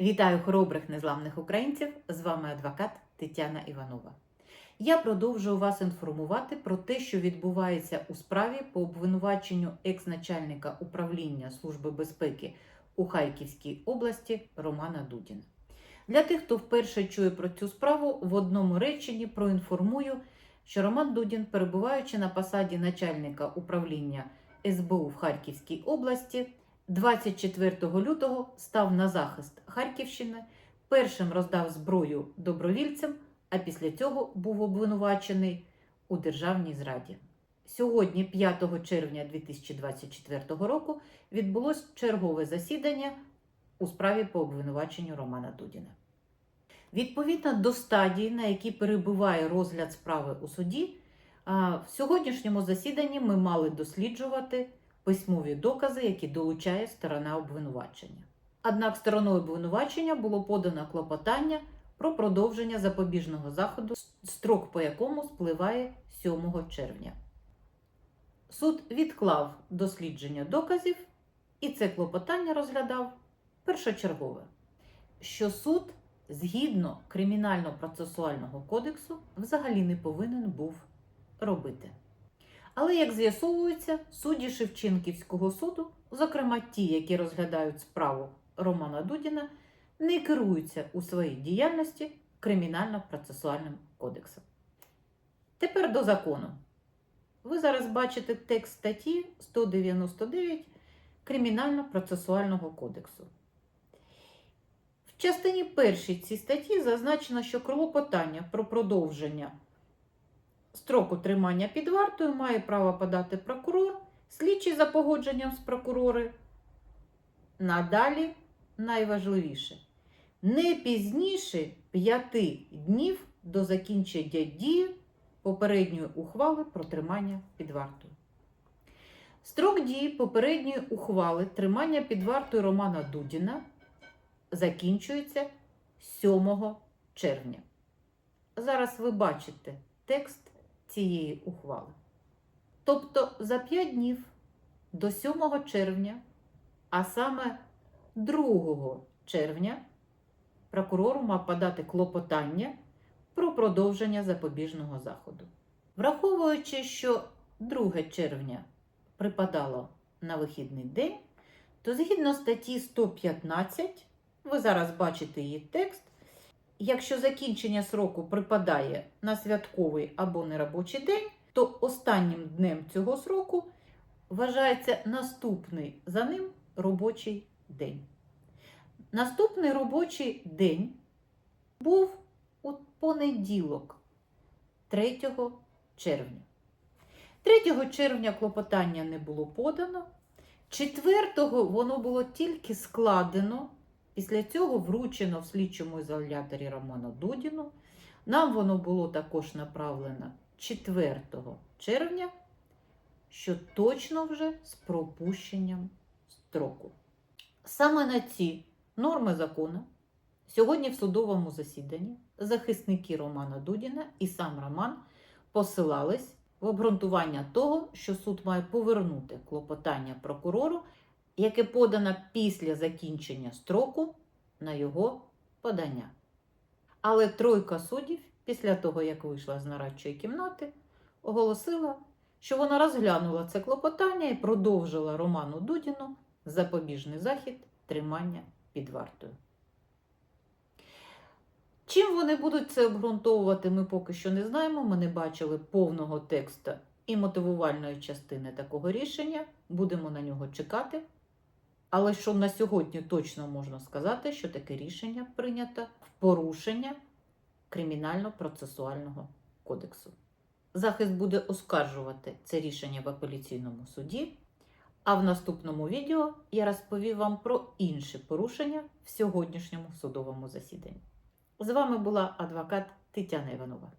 Вітаю хоробрих незламних українців! З вами адвокат Тетяна Іванова. Я продовжую вас інформувати про те, що відбувається у справі по обвинуваченню екс-начальника управління Служби безпеки у Харківській області Романа Дудіна. Для тих, хто вперше чує про цю справу, в одному реченні проінформую, що Роман Дудін, перебуваючи на посаді начальника управління СБУ в Харківській області, 24 лютого став на захист Харківщини, першим роздав зброю добровільцям, а після цього був обвинувачений у державній зраді. Сьогодні, 5 червня 2024 року, відбулось чергове засідання у справі по обвинуваченню Романа Дудіна. Відповідно до стадії, на якій перебуває розгляд справи у суді, в сьогоднішньому засіданні ми мали досліджувати письмові докази, які долучає сторона обвинувачення. Однак стороною обвинувачення було подано клопотання про продовження запобіжного заходу, строк по якому спливає 7 червня. Суд відклав дослідження доказів і це клопотання розглядав першочергове, що суд згідно Кримінально-процесуального кодексу взагалі не повинен був робити. Але, як з'ясовується, судді Шевченківського суду, зокрема ті, які розглядають справу Романа Дудіна, не керуються у своїй діяльності Кримінально-процесуальним кодексом. Тепер до закону. Ви зараз бачите текст статті 199 Кримінально-процесуального кодексу. В частині першій цій статті зазначено, що клопотання про продовження строку тримання під вартою має право подати прокурор, слідчий за погодженням з прокурори. Надалі найважливіше не пізніше п'яти днів до закінчення дії попередньої ухвали про тримання під вартою. Строк дії попередньої ухвали тримання під вартою Романа Дудіна закінчується 7 червня. Зараз ви бачите текст цієї ухвали. Тобто за 5 днів до 7 червня, а саме 2 червня, прокурор мав подати клопотання про продовження запобіжного заходу. Враховуючи, що 2 червня припадало на вихідний день, то згідно статті 115, ви зараз бачите її текст. Якщо закінчення сроку припадає на святковий або неробочий день, то останнім днем цього сроку вважається наступний за ним робочий день. Наступний робочий день був у понеділок, 3 червня. 3 червня клопотання не було подано, 4 воно було тільки складено. Після цього вручено в слідчому ізоляторі Роману Дудіну. Нам воно було також направлено 4 червня, що точно вже з пропущенням строку. Саме на ці норми закону сьогодні в судовому засіданні захисники Романа Дудіна і сам Роман посилались в обґрунтування того, що суд має повернути клопотання прокурору яке подано після закінчення строку на його подання. Але тройка суддів, після того, як вийшла з нарадчої кімнати, оголосила, що вона розглянула це клопотання і продовжила Роману Дудіну запобіжний захід тримання під вартою. Чим вони будуть це обґрунтовувати, ми поки що не знаємо. Ми не бачили повного тексту і мотивувальної частини такого рішення. Будемо на нього чекати. Але що на сьогодні точно можна сказати, що таке рішення прийнято в порушення Кримінально-процесуального кодексу. Захист буде оскаржувати це рішення в апеляційному суді. А в наступному відео я розповім вам про інші порушення в сьогоднішньому судовому засіданні. З вами була адвокат Тетяна Іванова.